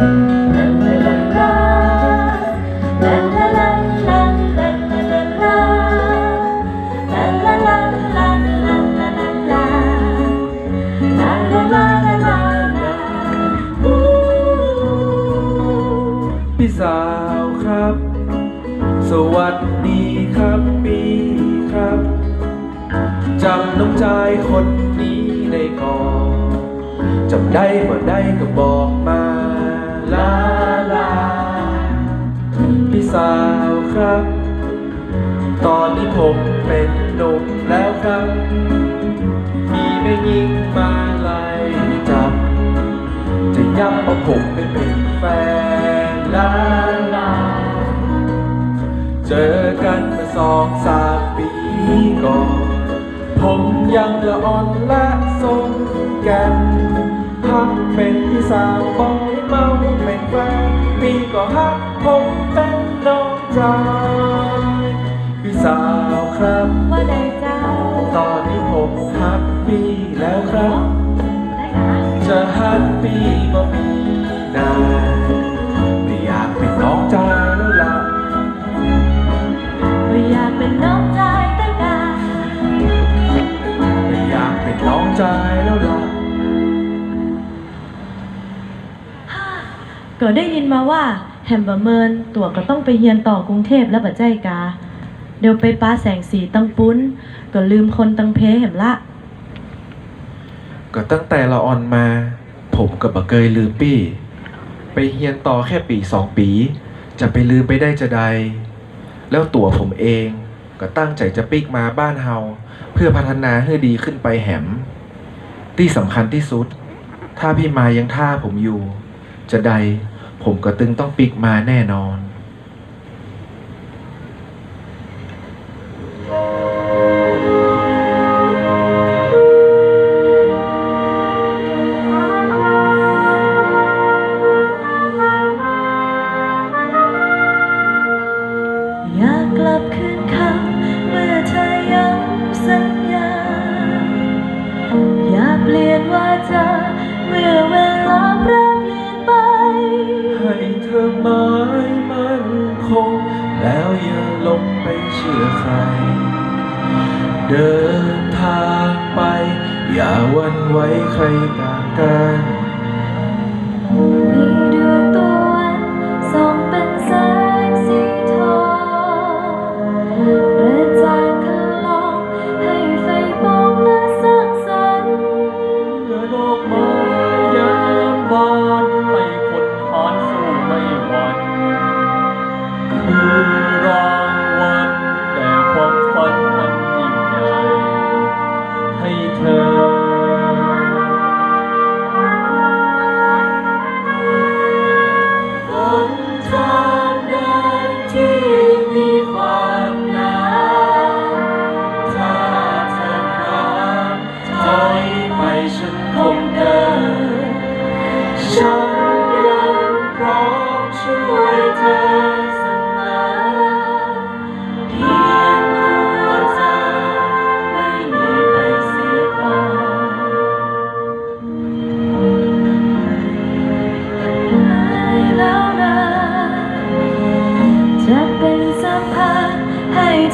พี่สาวครับ สวัสดีครับพี่ครับ จำน้องใจายคนนี้ได้ก่อนจำได้บ่ได้ก็บอกมา ครับ ตอนนี้ผมเป็นหนุ่มแล้วครับ มีแม่ยิงมาไล่จับ จะย้ำเอาผมไปเป็นแฟนลาลาเจอกันมื่อสองสามปีก่อน ผมยังละอ่อนและทรงแก่นทักเป็นพี่สาวบอย ปีก็ฮักผมเป็นน้องชายพี่สาวครับว่าได้เจ้าตอนนี้ผมฮักพี่แล้วครับได้นะจะฮักพี่บ่มีนาน ก็ได้ยินมาว่าแฮมเบอร์เมินตัวก็ต้องไปเฮียนต่อกรุงเทพแล้วบัดใจกา เดี๋ยวไปป้าแสงสีตังปุ้น ก็ลืมคนตังเพแหมละ ก็ตั้งแต่เราออนมา ผมกับบักเกยลืมปี้ ไปเฮียนต่อแค่ปีสองปี จะไปลืมไปได้จะใด แล้วตัวผมเองก็ตั้งใจจะปิกมาบ้านเฮาเพื่อพัฒนาให้ดีขึ้นไปแหม ที่สำคัญที่สุด ถ้าพี่มายังท่าผมอยู่ จะใด ผมก็ตึงต้องปิกมาแน่นอน คง แล้วอย่าหลงไปเชื่อใคร เดินทางไป อย่าวันไว้ใครต่างกัน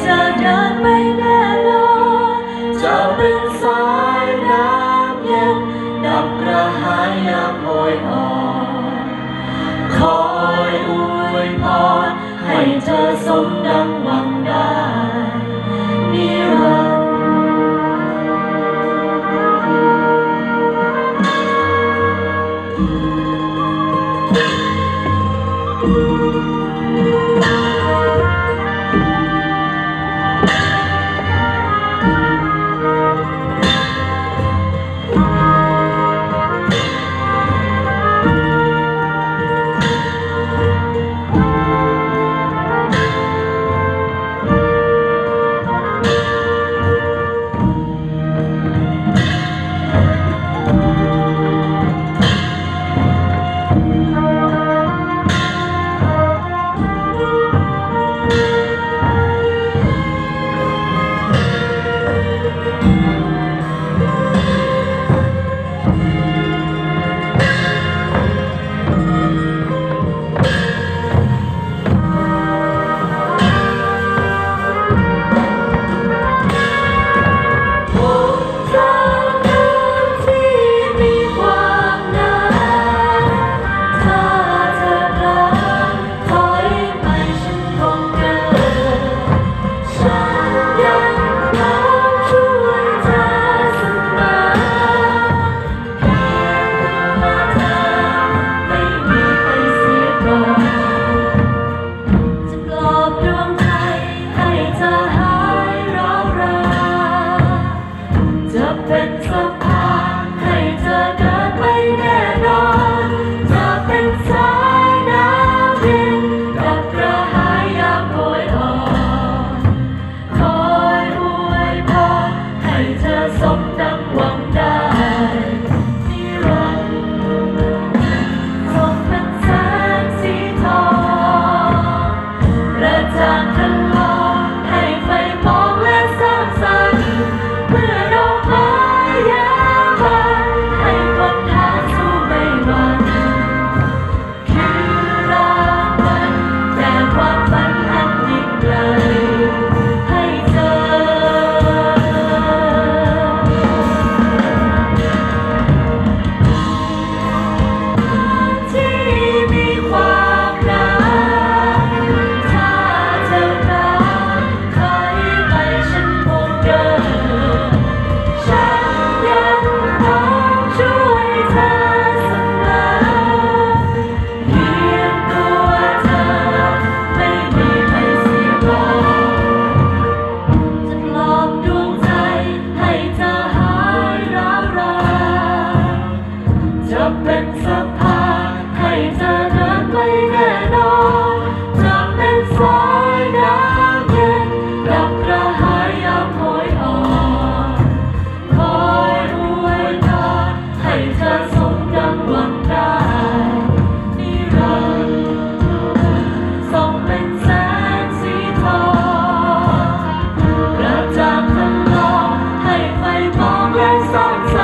เธอเดินไปไหน some eyes on